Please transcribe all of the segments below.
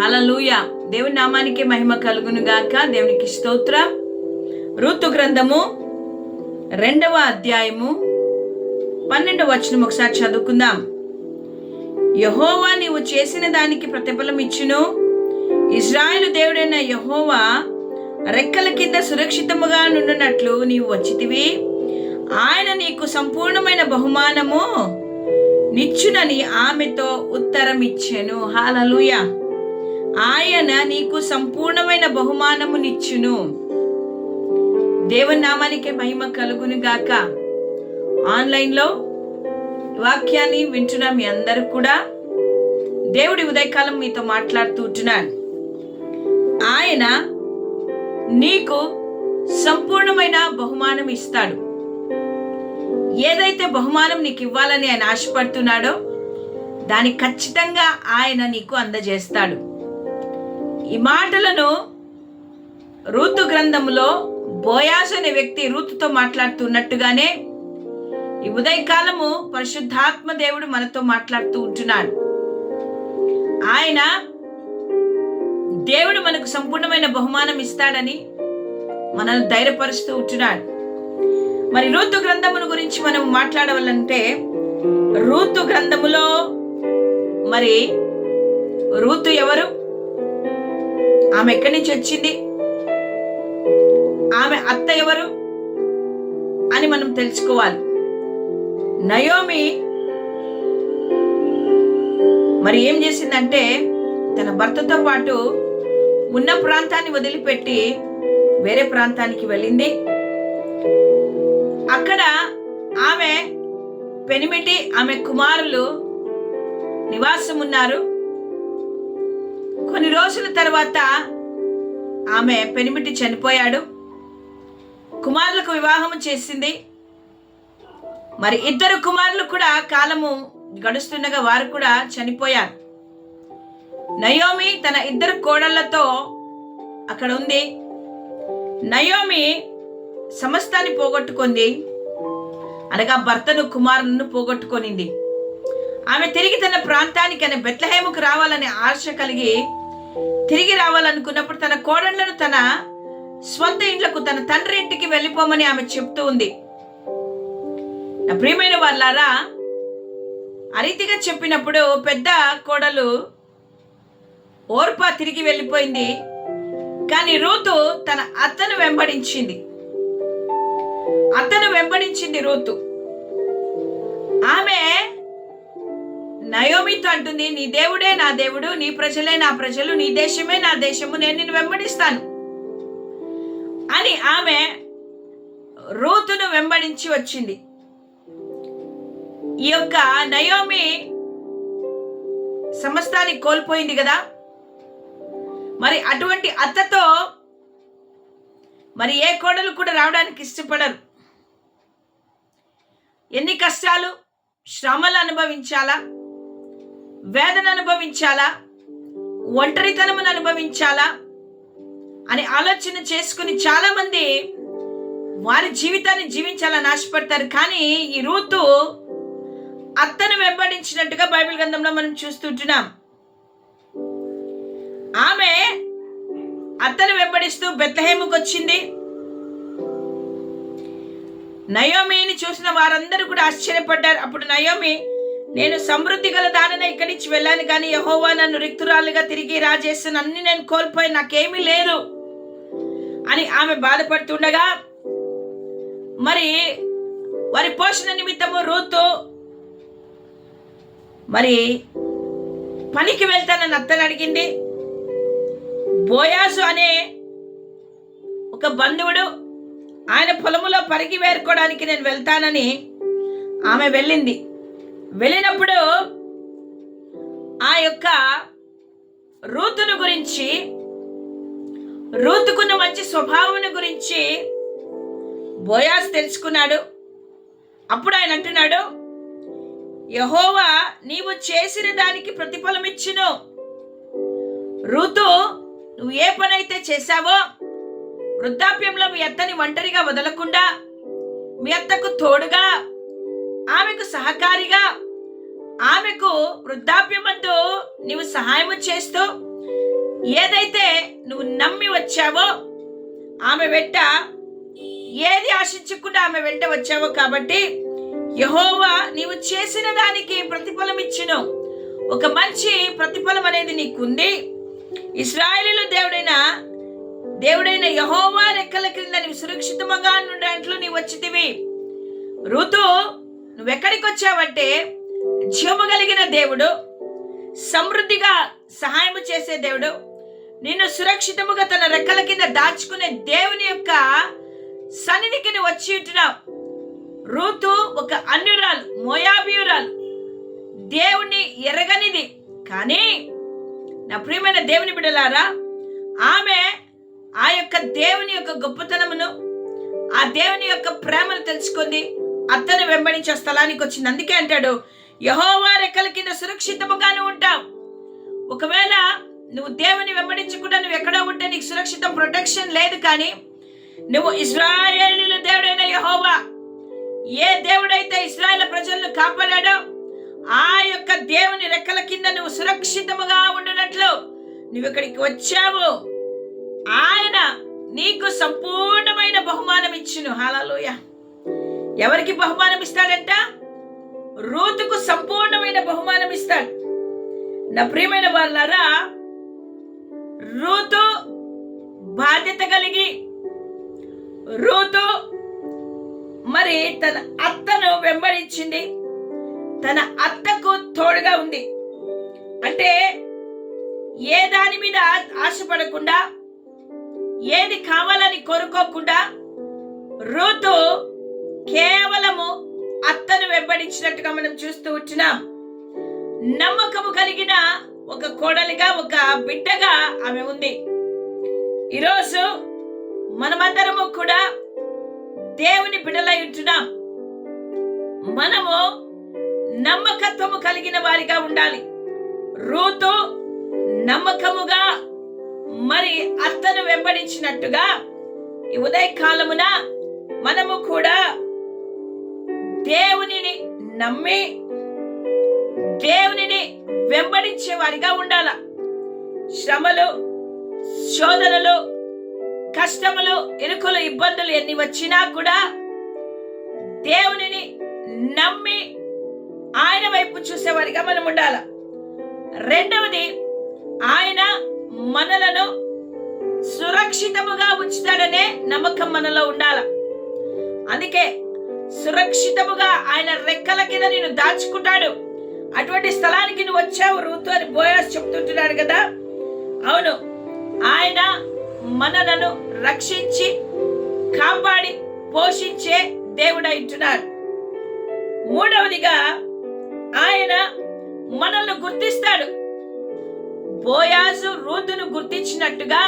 హలలుయ దేవుని నామానికి మహిమ కలుగును గాక. దేవునికి స్తోత్ర. ఋతు గ్రంథము రెండవ అధ్యాయము పన్నెండవ వచనం ఒకసారి చదువుకుందాం. యహోవా నీవు చేసిన దానికి ప్రతిఫలం ఇచ్చును. ఇజ్రాయేలు దేవుడైన యహోవా రెక్కల కింద సురక్షితముగా నుండినట్లు నీవు వచ్చితివి. ఆయన నీకు సంపూర్ణమైన బహుమానము నిచ్చునని ఆమెతో ఉత్తరం ఇచ్చాను హాలలుయా ఆయన నీకు సంపూర్ణమైన బహుమానమునిచ్చును. దేవుని నామానికి మహిమ కలుగును గాక ఆన్లైన్లో వాక్యాన్ని వింటున్న మీ అందరూ కూడా దేవుడి ఉదయకాలం మీతో మాట్లాడుతూ ఉంటున్నాను. ఆయన నీకు సంపూర్ణమైన బహుమానం ఇస్తాడు. ఏదైతే బహుమానం నీకు ఇవ్వాలని ఆయన ఆశపడుతున్నాడో దాన్ని ఖచ్చితంగా ఆయన నీకు అందజేస్తాడు. ఈ మాటలను రూతు గ్రంథంలో బోయాస్ అనే వ్యక్తి రూతుతో మాట్లాడుతున్నట్టుగానే ఈ ఉదయకాలము పరిశుద్ధాత్మ దేవుడు మనతో మాట్లాడుతూ ఉంటున్నాడు. ఆయన దేవుడు మనకు సంపూర్ణమైన బహుమానం ఇస్తాడని మనల్ని ధైర్యపరుస్తూ ఉంటున్నాడు. మరి రూతు గ్రంథమును గురించి మనం మాట్లాడవాలంటే రూతు గ్రంథములో మరి రూతు ఎవరు? ఆమె ఎక్కడి నుంచి వచ్చింది? ఆమె అత్త ఎవరు అని మనం తెలుసుకోవాలి. నయోమి మరి ఏం చేసిందంటే తన భర్తతో పాటు ఉన్న ప్రాంతాన్ని వదిలిపెట్టి వేరే ప్రాంతానికి వెళ్ళింది. అక్కడ ఆమె పెనిమిటి ఆమె కుమారులు నివాసం ఉన్నారు కొన్ని రోజుల తర్వాత ఆమె పెనిమిటి చనిపోయాడు. కుమారులకు వివాహం చేసింది. మరి ఇద్దరు కుమారులు కూడా కాలము గడుస్తుండగా వారు కూడా చనిపోయారు. నయోమి తన ఇద్దరు కోడళ్ళతో అక్కడ ఉంది. నయోమి సమస్తాన్ని పోగొట్టుకుంది. అనగా భర్తను కుమారులను పోగొట్టుకొనింది. ఆమె తిరిగి తన ప్రాంతానికి అనే బెత్లహేముకు రావాలనే ఆశ కలిగి తిరిగి రావాలనుకున్నప్పుడు తన కోడళ్ళను తన స్వంత ఇంట్లకు తన తండ్రి ఇంటికి వెళ్ళిపోమని ఆమె చెప్తూ ఉంది. నా ప్రియమైన వాళ్ళారా అరీతిగా చెప్పినప్పుడు పెద్ద కోడలు ఓర్ప తిరిగి వెళ్ళిపోయింది. కానీ రూతు తన అత్తను వెంబడించింది. అత్తను వెంబడించింది రూతు. ఆమె నయోమితో అంటుంది నీ దేవుడే నా దేవుడు నీ ప్రజలే నా ప్రజలు నీ దేశమే నా దేశము నేను నిన్ను వెంబడిస్తాను. అని ఆమె రూతును వెంబడించి వచ్చింది. ఈ యొక్క నయోమి సమస్తాన్ని కోల్పోయింది కదా. మరి అటువంటి అత్తతో మరి ఏ కోడలు కూడా రావడానికి ఇష్టపడరు. ఎన్ని కష్టాలు శ్రమలు అనుభవించాలా? వేదన అనుభవించాలా? ఒంటరితనమును అనుభవించాలా? అని ఆలోచన చేసుకుని చాలా మంది వారి జీవితాన్ని జీవించాలని ఆశపడతారు. కానీ ఈ రూతు అత్తను వెంబడించినట్టుగా బైబిల్ గ్రంథంలో మనం చూస్తుంటున్నాం ఆమె అత్తను వెంబడిస్తూ బెత్తహేముకు వచ్చింది. నయోమిని చూసిన వారందరూ కూడా ఆశ్చర్యపడ్డారు. అప్పుడు నయోమి నేను సమృద్ధి గల దానిన ఇక్కడి నుంచి వెళ్ళాను కానీ యహోవా నన్ను రిక్తురాలుగా తిరిగి రాజేసిన అన్ని నేను కోల్పోయి నాకేమీ లేదు అని ఆమె బాధపడుతుండగా మరి వారి పోషణ నిమిత్తము రూతు మరి పనికి వెళ్తానని అత్తని అడిగింది. బోయాసు అనే ఒక బంధువుడు ఆయన పొలములో పరిగి వేరుకోవడానికి నేను వెళ్తానని ఆమె వెళ్ళింది. వెళ్ళినప్పుడు ఆ యొక్క రూతును గురించి రూతుకున్న మంచి స్వభావం గురించి బోయాస్ తెలుసుకున్నాడు. అప్పుడు ఆయన అంటున్నాడు యహోవా నీవు చేసిన దానికి ప్రతిఫలం ఇచ్చును. ఋతు నువ్వు ఏ పనైతే చేశావో వృద్ధాప్యంలో మీ అత్తని ఒంటరిగా వదలకుండా మీ అత్తకు తోడుగా ఆమెకు సహకారిగా ఆమెకు వృద్ధాప్యమందు నీవు సహాయము చేస్తూ ఏదైతే నువ్వు నమ్మి వచ్చావో ఆమె వెంట ఏది ఆశించకుండా ఆమె వెంట వచ్చావో కాబట్టి యహోవా నీవు చేసిన దానికి ప్రతిఫలం ఇచ్చును. ఒక మంచి ప్రతిఫలం అనేది నీకుంది. ఇస్రాయేలీల దేవుడైన దేవుడైన యహోవా రెక్కల క్రింద నీవు సురక్షితంగా అంట్లో నీవు వచ్చితివి. ఋతు నువ్వెక్కడికి వచ్చావంటే జీవము కలిగిన దేవుడు సమృద్ధిగా సహాయము చేసే దేవుడు నిన్ను సురక్షితముగా తన రెక్కల కింద దాచుకునే దేవుని యొక్క సన్నిధికి నువ్వు వచ్చి ఉంటున్నావు. రూతు ఒక అన్యురాలు మోయాబియురాలు. దేవుణ్ణి ఎరగనిది. కానీ నా ప్రియమైన దేవుని బిడలారా ఆమె ఆ యొక్క దేవుని యొక్క గొప్పతనమును ఆ దేవుని యొక్క ప్రేమను తెలుసుకుంది. అత్తను వెంబడించే స్థలానికి వచ్చింది. అందుకే అంటాడు యహోవా రెక్కల కింద సురక్షితముగానే ఉంటావు. ఒకవేళ నువ్వు దేవుని వెంబడించకుండా నువ్వు ఎక్కడో ఉంటే నీకు సురక్షితం ప్రొటెక్షన్ లేదు కానీ నువ్వు ఇజ్రాయేలీల దేవుడైన యహోవా. ఏ దేవుడైతే ఇస్రాయేల్ ప్రజలను కాపాడాడో ఆ యొక్క దేవుని రెక్కల కింద నువ్వు సురక్షితముగా ఉండనట్లు నువ్వు ఇక్కడికి వచ్చావు. ఆయన నీకు సంపూర్ణమైన బహుమానం ఇచ్చును. హాలలోయ ఎవరికి బహుమానం ఇస్తాడంట రూతుకు సంపూర్ణమైన బహుమానం ఇస్తాడు నా ప్రియమైన వాళ్ళారా రూతు బాధ్యత కలిగి రూతు మరి తన అత్తను వెంబడించింది. తన అత్తకు తోడుగా ఉంది. అంటే ఏ దాని మీద ఆశపడకుండా ఏది కావాలని కోరుకోకుండా రూతు కేవలము అత్తను వెంబడించినట్టుగా మనం చూస్తూ ఉంటున్నాం. నమ్మకము కలిగిన ఒక కోడలిగా ఒక బిడ్డగా ఆమె ఉంది. ఈరోజు మనమందరము కూడా దేవుని బిడలై ఉంటున్నాం. మనము నమ్మకత్వము కలిగిన వారిగా ఉండాలి. రూతు నమ్మకముగా మరి అత్తను వెంబడించినట్టుగా ఈ ఉదయకాలమున మనము కూడా దేవునిని నమ్మి దేవునిని వెంబడించే వారిగా ఉండాల. శ్రమలు శోధనలు కష్టములు ఇరుకులు ఇబ్బందులు ఎన్ని వచ్చినా కూడా దేవునిని నమ్మి ఆయన వైపు చూసేవారిగా మనం ఉండాల. రెండవది ఆయన మనలను సురక్షితముగా ఉంచుతాడనే నమ్మకం మనలో ఉండాల. అందుకే సురక్షితముగా ఆయన రెక్కల కింద నేను దాచుకుంటాడు. అటువంటి స్థలానికి నువ్వు వచ్చావు రూతు అని బోయాస్ చెప్తుంటున్నాడు కదా. అవును ఆయన మనలను రక్షించి కాపాడి పోషించే దేవుడైంటున్నారు మూడవదిగా ఆయన మనల్ని గుర్తిస్తాడు. బోయాజు రూతును గుర్తించినట్టుగా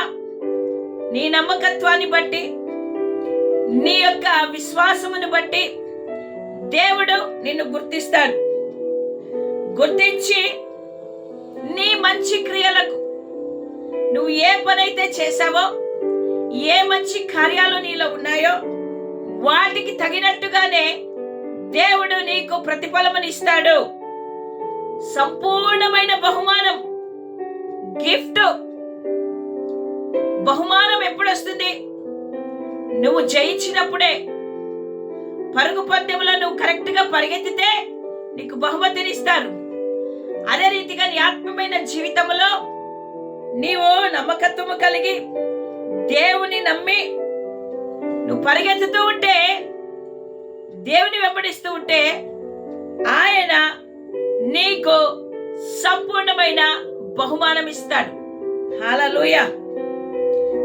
నీ నమ్మకత్వాన్ని బట్టి నీ యొక్క విశ్వాసమును బట్టి దేవుడు నిన్ను గుర్తిస్తాడు. గుర్తించి నీ మంచి క్రియలకు నువ్వు ఏ పనైతే చేశావో ఏ మంచి కార్యాలు నీలో ఉన్నాయో వాటికి తగినట్టుగానే దేవుడు నీకు ప్రతిఫలమనిస్తాడు సంపూర్ణమైన బహుమానం గిఫ్ట్ బహుమానం ఎప్పుడు వస్తుంది నువ్వు జయించినప్పుడే పరుగు పందెంలో నువ్వు కరెక్ట్గా పరిగెత్తితే నీకు బహుమతిని ఇస్తారు. అదే రీతిగా నీ ఆత్మమైన జీవితంలో నీవు నమ్మకత్వము కలిగి దేవుని నమ్మి నువ్వు పరిగెత్తుతూ ఉంటే దేవుని వెంబడిస్తూ ఉంటే ఆయన నీకు సంపూర్ణమైన బహుమానం ఇస్తాడు హాలలోయ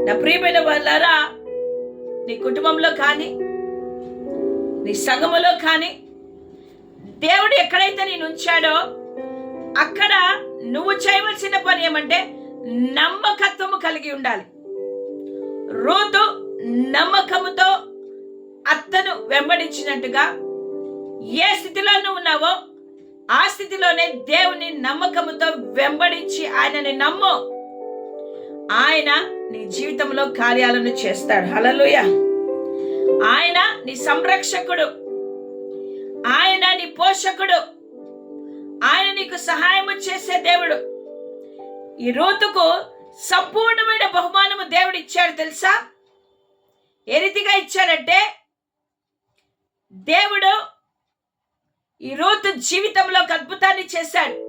నా ప్రియమైన వాళ్ళారా నీ కుటుంబంలో కానీ నీ సంఘములో కానీ దేవుడు ఎక్కడైతే నేను ఉంచాడో అక్కడ నువ్వు చేయవలసిన పని ఏమంటే నమ్మకత్వము కలిగి ఉండాలి. రోతు నమ్మకముతో అత్తను వెంబడించినట్టుగా ఏ స్థితిలో నువ్వు ఉన్నావో ఆ స్థితిలోనే దేవుని నమ్మకముతో వెంబడించి ఆయనని నమ్ము. ఆయన నీ జీవితంలో కార్యాలను చేస్తాడు. హలలుయ ఆయన నీ సంరక్షకుడు. ఆయన నీ పోషకుడు. ఆయన నీకు సహాయం చేసే దేవుడు. ఈ రోతుకు సంపూర్ణమైన బహుమానము దేవుడు ఇచ్చాడు తెలుసా? ఏ రీతిగా ఇచ్చాడంటే దేవుడు ఈ రోతు జీవితంలో ఒక అద్భుతాన్ని చేశాడు.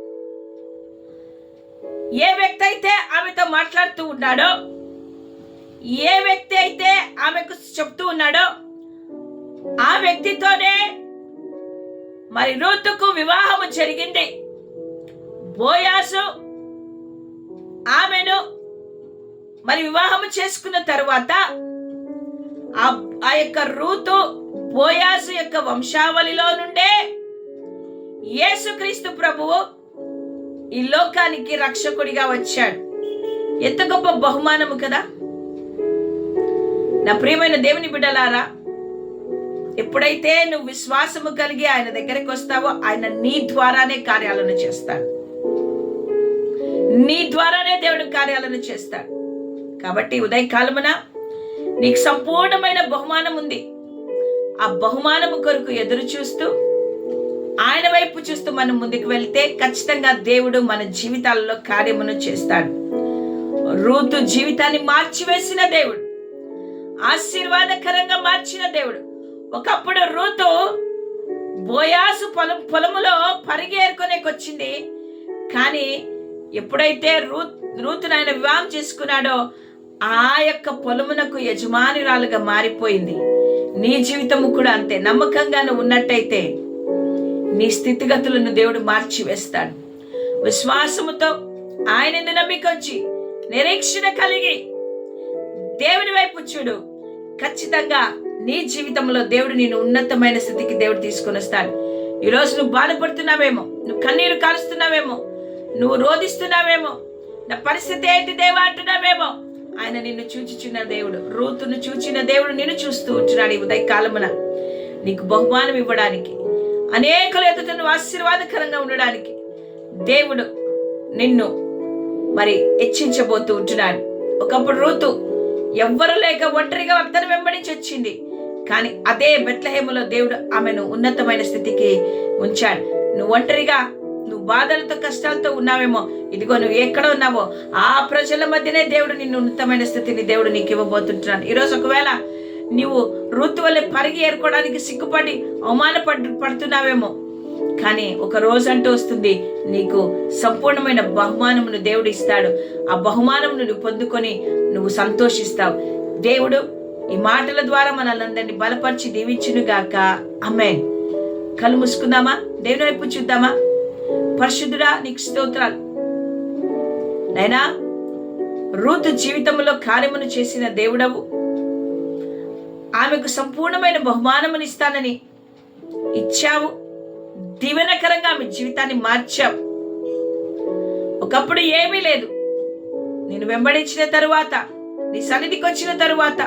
ఏ వ్యక్తి అయితే ఆమెతో మాట్లాడుతూ ఉన్నాడో ఏ వ్యక్తి అయితే ఆమెకు చెప్తూ ఉన్నాడో ఆ వ్యక్తితోనే మరి రూతుకు వివాహము జరిగింది. బోయాసు ఆమెను మరి వివాహము చేసుకున్న తరువాత ఆ ఆ యొక్క రూతు బోయాసు యొక్క వంశావళిలో నుండే యేసుక్రీస్తు ప్రభువు ఈ లోకానికి రక్షకుడిగా వచ్చాడు. ఎంత గొప్ప బహుమానము కదా. నా ప్రియమైన దేవుని బిడ్డలారా ఎప్పుడైతే నువ్వు విశ్వాసము కలిగి ఆయన దగ్గరికి వస్తావో ఆయన నీ ద్వారానే కార్యాలను చేస్తాడు. నీ ద్వారానే దేవుడు కార్యాలను చేస్తాడు. కాబట్టి ఉదయకాలమున నీకు సంపూర్ణమైన బహుమానం ఉంది ఆ బహుమానము కొరకు ఎదురు చూస్తూ ఆయన వైపు చూస్తూ మనం ముందుకు వెళ్తే ఖచ్చితంగా దేవుడు మన జీవితాలలో కార్యమును చేస్తాడు. రూతు జీవితాన్ని మార్చివేసిన దేవుడు. ఆశీర్వాదకరంగా మార్చిన దేవుడు. ఒకప్పుడు రూతు బోయాసు పొలం పొలములో పరిగేరుకొనేకి వచ్చింది కానీ ఎప్పుడైతే రూ రూతును ఆయన వివాహం చేసుకున్నాడో ఆ యొక్క పొలమునకు యజమానురాలుగా మారిపోయింది. నీ జీవితము కూడా అంతే. నమ్మకంగా ఉన్నట్టయితే నీ స్థితిగతులను దేవుడు మార్చి వేస్తాడు విశ్వాసముతో ఆయన నమ్మికొచ్చి నిరీక్షణ కలిగి దేవుని వైపు చూడు. ఖచ్చితంగా నీ జీవితంలో దేవుడు నేను ఉన్నతమైన స్థితికి దేవుడు తీసుకొని వస్తాడు. ఈరోజు నువ్వు బాధపడుతున్నావేమో నువ్వు కన్నీరు కాలుస్తున్నావేమో నువ్వు రోధిస్తున్నావేమో నా పరిస్థితి ఏంటి దేవా అంటున్నావేమో. ఆయన నిన్ను చూచిచున్న దేవుడు రూతును చూచిన దేవుడు నిన్ను చూస్తూ ఉంటున్నాడు ఈ ఉదయకాలమున. నీకు బహుమానం ఇవ్వడానికి అనేకలు ఎదుట నువ్వు ఆశీర్వాదకరంగా ఉండడానికి దేవుడు నిన్ను మరి హెచ్చించబోతూ ఉంటున్నాడు. ఒకప్పుడు రూతు ఎవ్వరు లేక ఒంటరిగా అతను వెంబడించి వచ్చింది. కానీ అదే బెత్లహేములో దేవుడు ఆమెను ఉన్నతమైన స్థితికి ఉంచాడు. నువ్వు ఒంటరిగా నువ్వు బాధలతో కష్టాలతో ఉన్నావేమో ఇదిగో నువ్వు ఎక్కడ ఉన్నావో ఆ ప్రజల మధ్యనే దేవుడు నిన్ను ఉన్నతమైన స్థితిని దేవుడు నీకు ఇవ్వబోతుంటున్నాడు. ఈరోజు ఒకవేళ నీవు ఋతు వల్ల పరిగి ఏరుకోవడానికి సిగ్గుపడి అవమాన పడుతున్నావేమో. కానీ ఒక రోజు అంటూ వస్తుంది నీకు సంపూర్ణమైన బహుమానమును దేవుడు ఇస్తాడు. ఆ బహుమానమును నువ్వు పొందుకొని నువ్వు సంతోషిస్తావు. దేవుడు ఈ మాటల ద్వారా మనల్ందరినీ బలపరిచి దీవించును గాక అమ్మే కళ్ళు మూసుకుందామా? దేవుని వైపు చూద్దామా? పరిశుద్ధుడా నీకు స్తోత్రాలు. నైనా రూతు జీవితంలో కార్యమును చేసిన దేవుడవు. ఆమెకు సంపూర్ణమైన బహుమానమునిస్తానని ఇచ్చాము ఇచ్చావు. దీవెనకరంగా ఆమె జీవితాన్ని మార్చావు. ఒకప్పుడు ఏమీ లేదు. నేను వెంబడించిన తరువాత నీ సన్నిధికి వచ్చిన తరువాత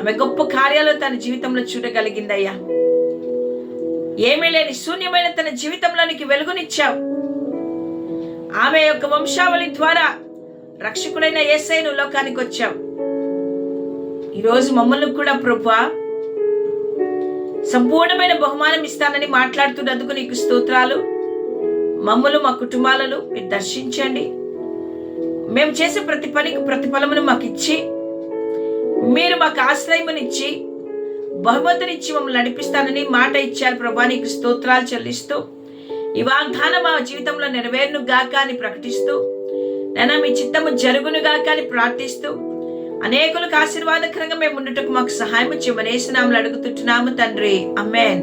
ఆమె గొప్ప కార్యాలు తన జీవితంలో చూడగలిగిందయ్యా. ఏమీ లేని శూన్యమైన తన జీవితంలోనికి వెలుగునిచ్చావు. ఆమె యొక్క వంశావళి ద్వారా రక్షకుడైన ఏసైను లోకానికి వచ్చావు ఈరోజు మమ్మల్ని కూడా ప్రభా సంపూర్ణమైన బహుమానం ఇస్తానని మాట్లాడుతున్నందుకు నీకు స్తోత్రాలు. మమ్మలు మా కుటుంబాలను మీరు దర్శించండి. మేము చేసే ప్రతి పనికి ప్రతిఫలమును మాకు ఇచ్చి మీరు మాకు ఆశ్రయమునిచ్చి బహుమతినిచ్చి మమ్మల్ని నడిపిస్తానని మాట ఇచ్చారు ప్రభా. నీకు స్తోత్రాలు చెల్లిస్తూ ఈ వాగ్దానం మా జీవితంలో నెరవేరును గాక అని ప్రకటిస్తూ నేను మీ చిత్తము జరుగును గాక అని ప్రార్థిస్తూ అనేకులకు ఆశీర్వాదకరంగా మేము ఉండటకు మాకు సహాయం చేయమనేసి నామలు అడుగుతుంటున్నాము తండ్రి. అమ్మేన్